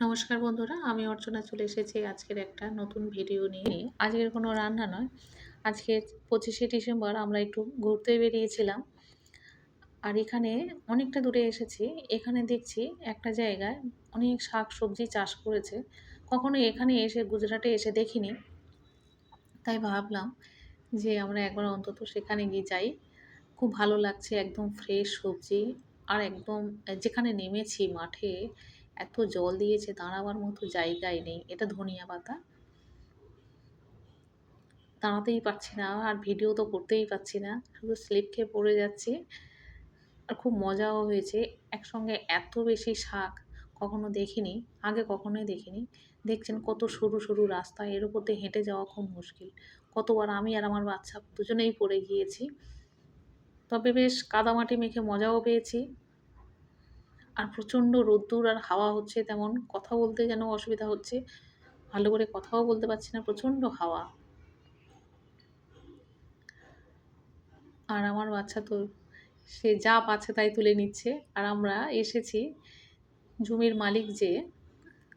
নমস্কার বন্ধুরা, আমি অর্চনা চলে এসেছি আজকের একটা নতুন ভিডিও নিয়ে। আজকের কোনো রান্না নয়, আজকে পঁচিশে ডিসেম্বর আমরা একটু ঘুরতে বেরিয়েছিলাম আর এখানে অনেকটা দূরে এসেছি। এখানে দেখছি একটা জায়গায় অনেক শাক সবজি চাষ করেছে। কখনো এখানে এসে গুজরাটে এসে দেখিনি, তাই ভাবলাম যে আমরা একবার অন্তত সেখানে গিয়ে যাই। খুব ভালো লাগছে, একদম ফ্রেশ সবজি আর একদম, যেখানে নেমেছি মাঠে এত জল দিয়েছে, দাঁড়াবার মতো জায়গাই নেই। এটা ধনিয়া পাতা। দাঁড়াতেই পারছি না, আর ভিডিও তো করতেই পারছি না। শুধু স্লিপ খেয়ে পড়ে যাচ্ছি। আর খুব মজাও হয়েছে। একসঙ্গে এত বেশি শাক কখনো দেখিনি, আগে কখনোই দেখিনি। দেখছেন কত সরু সরু রাস্তা, এর উপর দিয়ে হেঁটে যাওয়া খুব মুশকিল। কতবার আমি আর আমার বাচ্চা দুজনেই পড়ে গিয়েছি। তবে বেশ কাদামাটি মেখে মজাও পেয়েছি। আর প্রচণ্ড রোদ্দুর আর হাওয়া হচ্ছে তেমন। কথা বলতে যেন অসুবিধা হচ্ছে। ভালো করে কথাও বলতে পারছি না, প্রচণ্ড হাওয়া। আর আমার বাচ্চা তো, সে যা পাচ্ছে তাই তুলে নিচ্ছে। আর আমরা এসেছি জমির মালিক যে,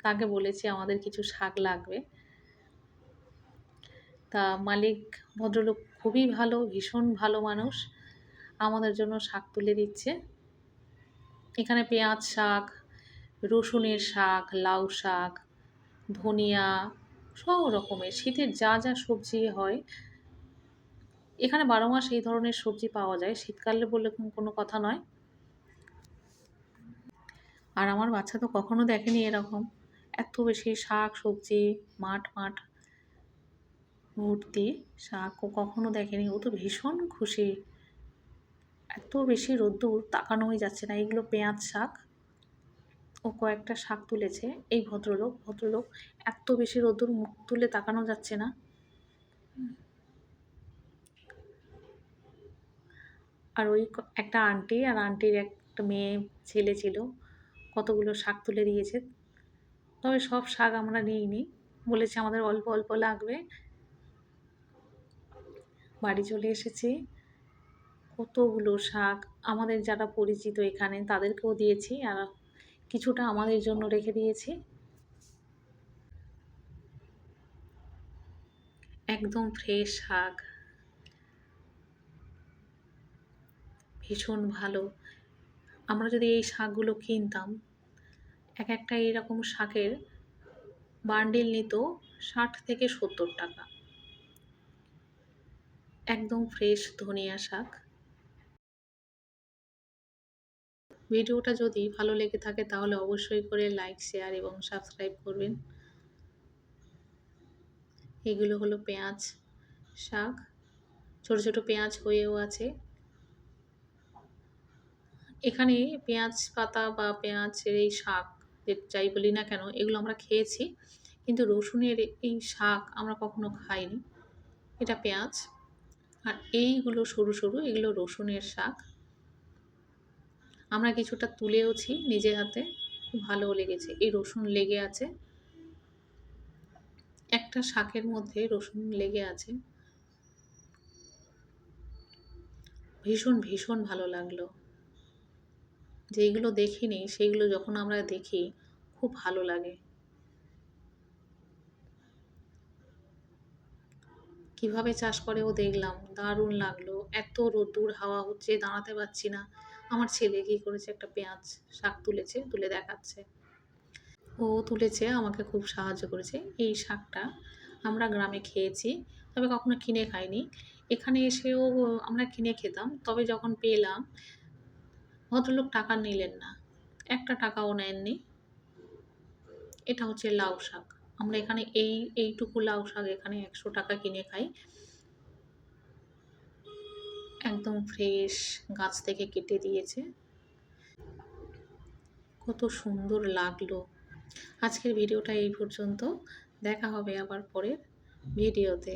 তাকে বলেছি আমাদের কিছু শাক লাগবে। তা মালিক ভদ্রলোক খুবই ভালো, ভীষণ ভালো মানুষ। আমাদের জন্য শাক তুলে দিচ্ছে। এখানে পেঁয়াজ শাক, রসুনের শাক, লাউ শাক, ধনিয়া, সব রকমের। শীতের যা যা সবজি হয়, এখানে বারো মাস এই ধরনের সবজি পাওয়া যায়। শীতকালে বলে কোনো কথা নয়। আর আমার বাচ্চা তো কখনো দেখেনি এরকম। এত বেশি শাক, সবজি, মাঠ মাঠ ভর্তি শাক ও কখনো দেখেনি। ও তো ভীষণ খুশি। এত বেশি রোদ্দুর তাকানোই যাচ্ছে না। এগুলো পেঁয়াজ শাক। ও কয়েকটা শাক তুলেছে। এই ভদ্রলোক ভদ্রলোক এত বেশি রোদ্দুর মুখ তুলে তাকানো যাচ্ছে না। আর ওই একটা আন্টি আর আন্টির একটা মেয়ে ছেলে ছিল। কতগুলো শাক তুলে দিয়েছে। তবে সব শাক আমরা নিইনি। বলেছে আমাদের অল্প অল্প লাগবে। বাড়ি চলে এসেছি। কতগুলো শাক আমাদের যারা পরিচিত এখানে তাদেরকেও দিয়েছি আর কিছুটা আমাদের জন্য রেখে দিয়েছি। একদম ফ্রেশ শাক। ভীষণ ভালো। আমরা যদি এই শাকগুলো কিনতাম, এক একটা এরকম শাকের বান্ডিল নিত ষাট থেকে সত্তর টাকা। একদম ফ্রেশ ধনিয়া শাক। ভিডিওটা যদি ভালো লেগে থাকে তাহলে অবশ্যই করে লাইক শেয়ার এবং সাবস্ক্রাইব করবেন। এগুলো হলো পেঁয়াজ শাক। ছোট ছোট পেঁয়াজ হয়েও আছে। এখানে পেঁয়াজ পাতা বা পেঁয়াজের এই শাক যাই বলি না কেন, এগুলো আমরা খেয়েছি। কিন্তু রসুনের এই শাক আমরা কখনো খাইনি। এটা পেঁয়াজ। আর এইগুলো সরু সরু, এগুলো রসুনের শাক। আমরা কিছুটা তুলেওছি নিজে হাতে। খুব ভালো লেগেছে। এই রসুন লেগে আছে। একটা শাকের মধ্যে রসুন লেগে আছে। ভীষণ ভীষণ ভালো লাগল। যেইগুলো দেখিনি, সেইগুলো যখন আমরা দেখি, খুব ভালো লাগে। কীভাবে চাষ করে ও দেখলাম। দারুণ লাগল। এত রোদ্দুর হাওয়া হচ্ছে, দাঁড়াতে পারছি না। আমার ছেলে কী করেছে? একটা পেঁয়াজ শাক তুলেছে, তুলে দেখাচ্ছে। ও তুলেছে, আমাকে খুব সাহায্য করেছে। এই শাকটা আমরা গ্রামে খেয়েছি, তবে কখনো কিনে খাইনি। এখানে এসেও আমরা কিনে খেতাম, তবে যখন পেলাম, ভদ্রলোক টাকা নিলেন না। একটা টাকাও নেননি। এটা হচ্ছে লাউ শাক। আমরা এখানে এই, এইটুকু লাউ শাক এখানে একশো টাকা কিনে খাই। একদম ফ্রেশ গাছ থেকে কেটে দিয়েছে। কত সুন্দর লাগল। আজকের ভিডিওটা এই পর্যন্ত। দেখা হবে আবার পরের ভিডিওতে।